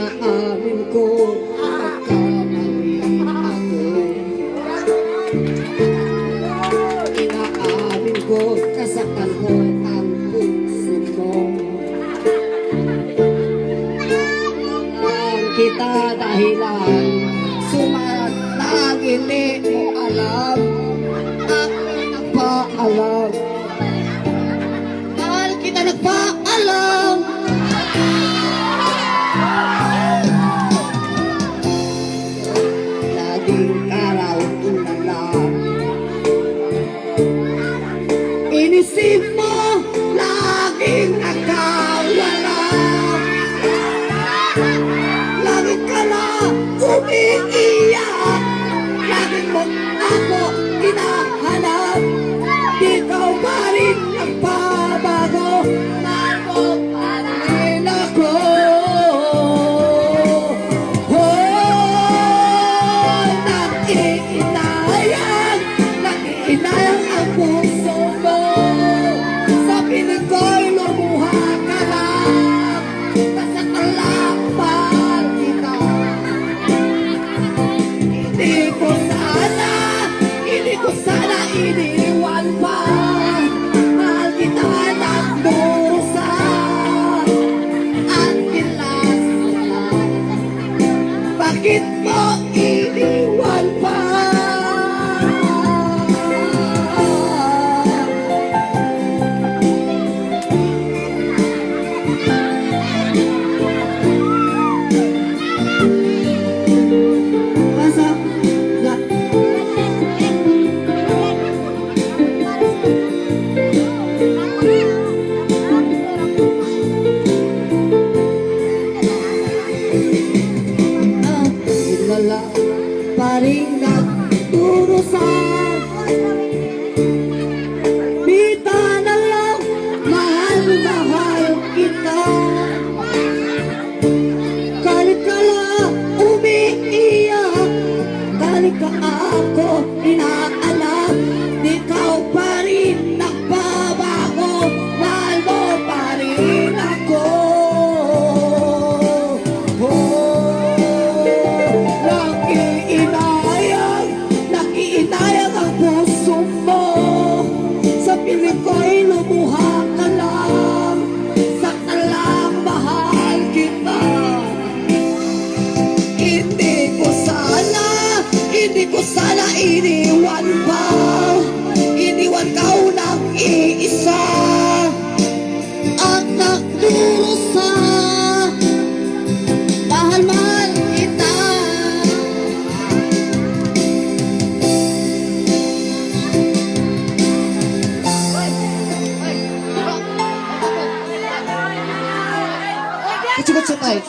inaamin ko Pagkakamali ko Kasaktan ko ang puso kita dahilan Sumat na hindi mo alam. Galit ka ako, hindi ko sana iniwan pa. Iniwan ka ng iisa At nagdurusa. Mahal, mahal kita. Kutsu-kutsu tayo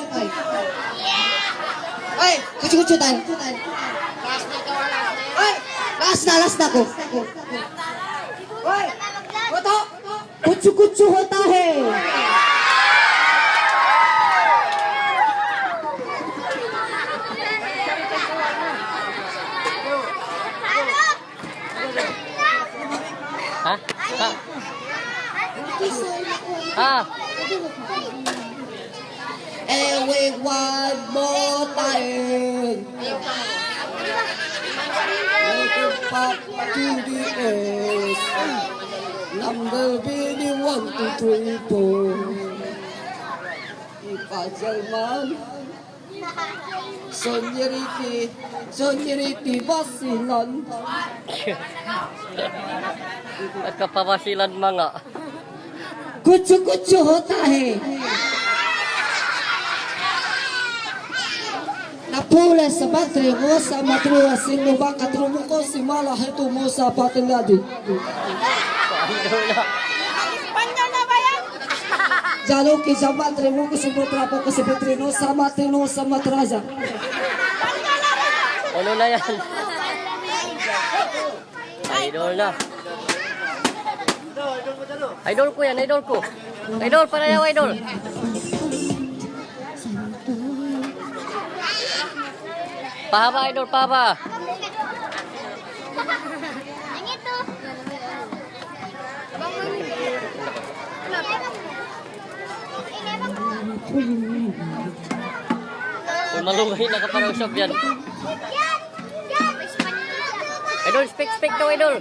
Ay, tayo Ay, last na, last na ko Ay, Koto Kutsu-kutsu ho tahe Ha? Ha? Ha? Ewan mo tayo Pop to Pak Tindi S Number B di one two three four Ipa Jerman Sonjeriti Sonjeriti Basilan Kapa Basilan mga Kucu-kucu hotahe Kucu-kucu hotahe Napula sa batri mo sa matruwa sino ba katrumo ko si mala hetu mo sa patiladi Jalo ki sa batri mo ko subutra po ko si Petrino sa matino sa matraza Ano na yan? Idol na. Idol ko yan, idol ko. Idol, para yaw, idol. Pahaba, idol, pahaba. Ang ito. Malungay na ka parang shop yan. Idol, speak, speak daw, idol.